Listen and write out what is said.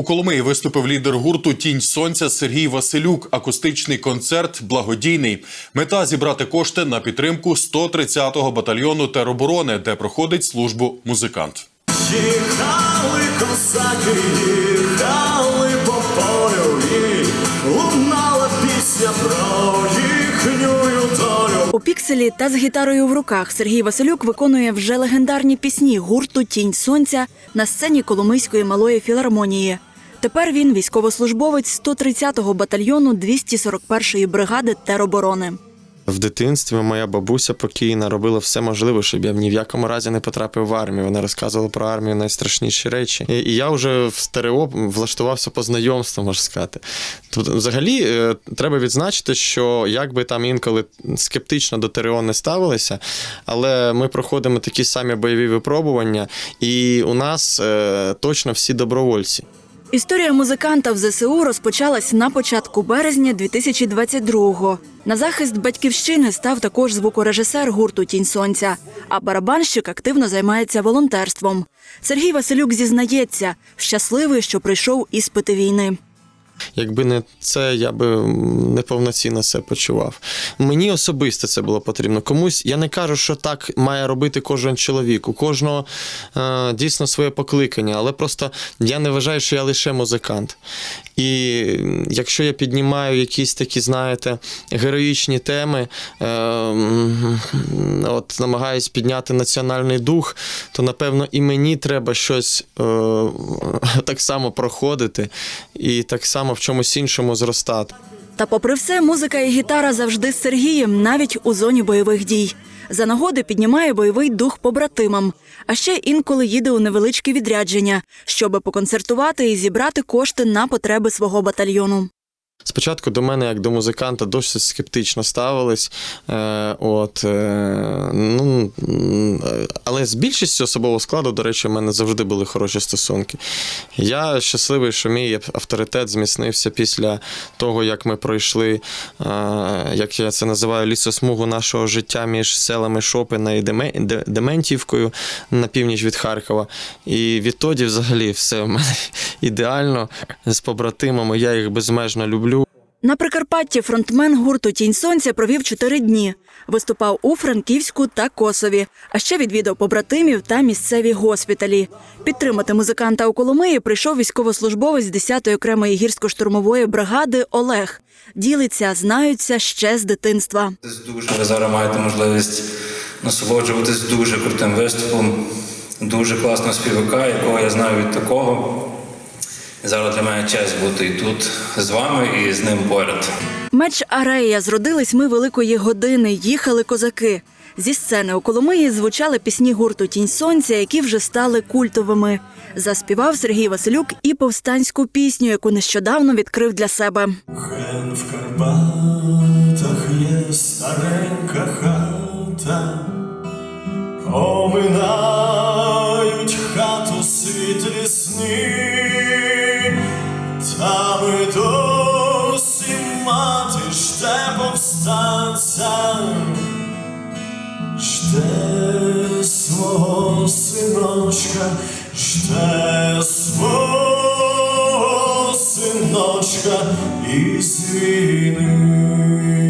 У Коломиї виступив лідер гурту Тінь сонця Сергій Василюк. Акустичний концерт благодійний. Мета зібрати кошти на підтримку 130-го батальйону тероборони, де проходить службу музикант. Їхали козаки, їхали по полю і лунала пісня про їхню долю. У пікселі та з гітарою в руках Сергій Василюк виконує вже легендарні пісні гурту Тінь сонця на сцені Коломийської малої філармонії. Тепер він військовослужбовець 130-го батальйону 241-ї бригади тероборони. В дитинстві моя бабуся покійна робила все можливе, щоб я ні в якому разі не потрапив в армію. Вона розказувала про армію найстрашніші речі. І, і я вже в стерео влаштувався по знайомству, можна сказати. Тут взагалі е, треба відзначити, що як би там інколи скептично до ТРО не ставилися, але ми проходимо такі самі бойові випробування, і у нас е, точно всі добровольці. Історія музиканта в ЗСУ розпочалась на початку березня 2022-го. На захист батьківщини став також звукорежисер гурту Тінь сонця, а барабанщик активно займається волонтерством. Сергій Василюк зізнається, щасливий, що прийшов іспити війни. Якби не це, я би неповноцінно це почував. Мені особисто це було потрібно. Комусь я не кажу, що так має робити кожен чоловік. У кожного е, дійсно своє покликання, але просто я не вважаю, що я лише музикант. І якщо я піднімаю якісь такі, знаєте, героїчні теми, е, от намагаюсь підняти національний дух, то напевно і мені треба щось е, так само проходити і так само в чомусь іншому зростати. Та, попри все, музика і гітара завжди з Сергієм, навіть у зоні бойових дій. За нагоди піднімає бойовий дух побратимам, а ще інколи їде у невеличке відрядження, щоби поконцертувати і зібрати кошти на потреби свого батальйону. Спочатку до мене, як до музиканта, досить скептично ставились. Е, от, е, ну, але з більшістю особового складу, до речі, у мене завжди були хороші стосунки. Я щасливий, що мій авторитет зміцнився після того, як ми пройшли, е, як я це називаю, лісосмугу нашого життя між селами Шопина і Дементівкою на північ від Харкова. І відтоді, взагалі, все в мене ідеально з побратимами. Я їх безмежно люблю. На Прикарпатті фронтмен гурту Тінь сонця провів чотири дні. Виступав у Франківську та Косові, а ще відвідав побратимів та місцеві госпіталі. Підтримати музиканта у Коломиї прийшов військовослужбовець 10-ї окремої гірсько-штурмової бригади Олег. Ділиться, знаються ще з дитинства. Дуже ви зараз маєте можливість насолоджуватись дуже крутим виступом, дуже класного співака, якого я знаю від такого. Зараз для мене честь бути і тут з вами і з ним поряд. Меч Арея зродились ми великої години. Їхали козаки. Зі сцени у Коломиї звучали пісні гурту Тінь сонця, які вже стали культовими. Заспівав Сергій Василюк і повстанську пісню, яку нещодавно відкрив для себе. Ген в Карпатах є старенька хата, оминають хату світлі сни, та ми досі мати жде повстанця, жде свого синочка, жде свого. Синочка і війни.